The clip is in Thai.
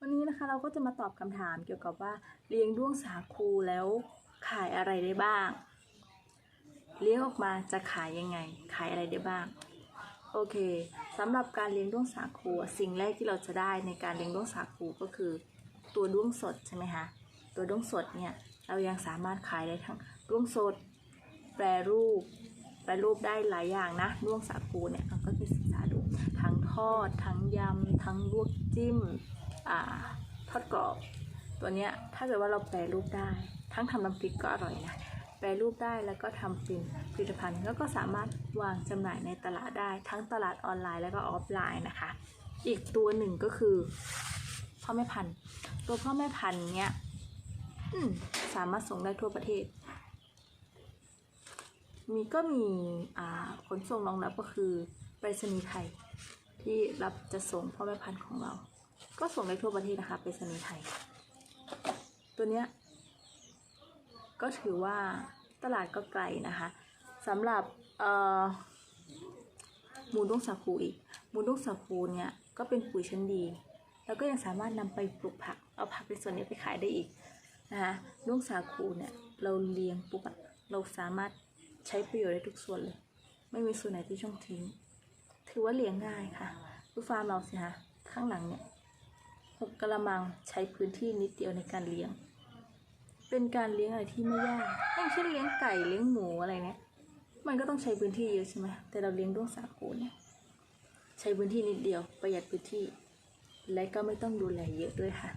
วันนี้นะคะเราก็จะมาตอบคำถามเกี่ยวกับว่าเลี้ยงด้วงสาคูแล้วขายอะไรได้บ้าง เลี้ยงออกมาจะขายยังไง ขายอะไรได้บ้าง โอเคสำหรับการเลี้ยงด้วงสาคูสิ่งแรกที่เราจะได้ในการเลี้ยงด้วงสาคูก็คือ ตัวด้วงสดใช่ไหมคะตัวด้วงสดเนี่ยเรายังสามารถขายได้ทั้งด้วงสด แปรรูป แปรรูปได้หลายอย่างนะด้วงสาคูเนี่ยเราก็ไปศึกษาดูทั้งทอด ทั้งยำทั้งลวกจิ้ม อ่าทอดกรอบ ตัวเนี้ยถ้าเกิดว่าเราแปรรูปได้ ทั้งทำน้ำพริกก็อร่อยนะแปรรูปได้แล้วก็ทำเป็นผลิตภัณฑ์แล้วก็สามารถวางจำหน่ายในตลาดได้ทั้งตลาดออนไลน์แล้วก็ออฟไลน์นะคะ อีกตัวหนึ่งก็คือพ่อแม่พันธุ์ตัวพ่อแม่พันธุ์เนี้ยสามารถส่งได้ทั่วประเทศ มีก็มีขนส่งรองรับก็คือไปรษณีย์ไทยที่รับจะส่งพ่อแม่พันธุ์ของเรา ก็ส่งได้ทั่วประเทศนะคะไปรษณีไทย ตัวเนี้ยก็ถือว่าตลาดก็ไกลนะคะสำหรับเอ่อมูด้วงสาคูอีก มูด้วงสาคูเนี่ยก็เป็นปุ๋ยชั้นดี แล้วก็ยังสามารถนำไปปลูกผัก เอาผักในส่วนนี้ไปขายได้อีกนะคะด้วงสาคูเนี่ยเราเลี้ยงปุ๊บอะเราสามารถใช้ประโยชน์ได้ทุกส่วนเลย ไม่มีส่วนไหนที่ช่องทิ้ง ถือว่าเลี้ยงง่ายค่ะดูฟาร์มเราสิคะข้างหลังเนี่ย หกกระมังใช้พื้นที่นิดเดียวในการเลี้ยง เป็นการเลี้ยงอะไรที่ไม่ยากอย่างเช่นเลี้ยงไก่เลี้ยงหมูอะไรเนี่ยมันก็ต้องใช้พื้นที่เยอะใช่ไหมแต่เราเลี้ยงด้วงสาคูเนี่ยใช้พื้นที่นิดเดียวประหยัดพื้นที่ และก็ไม่ต้องดูแลเยอะด้วยค่ะ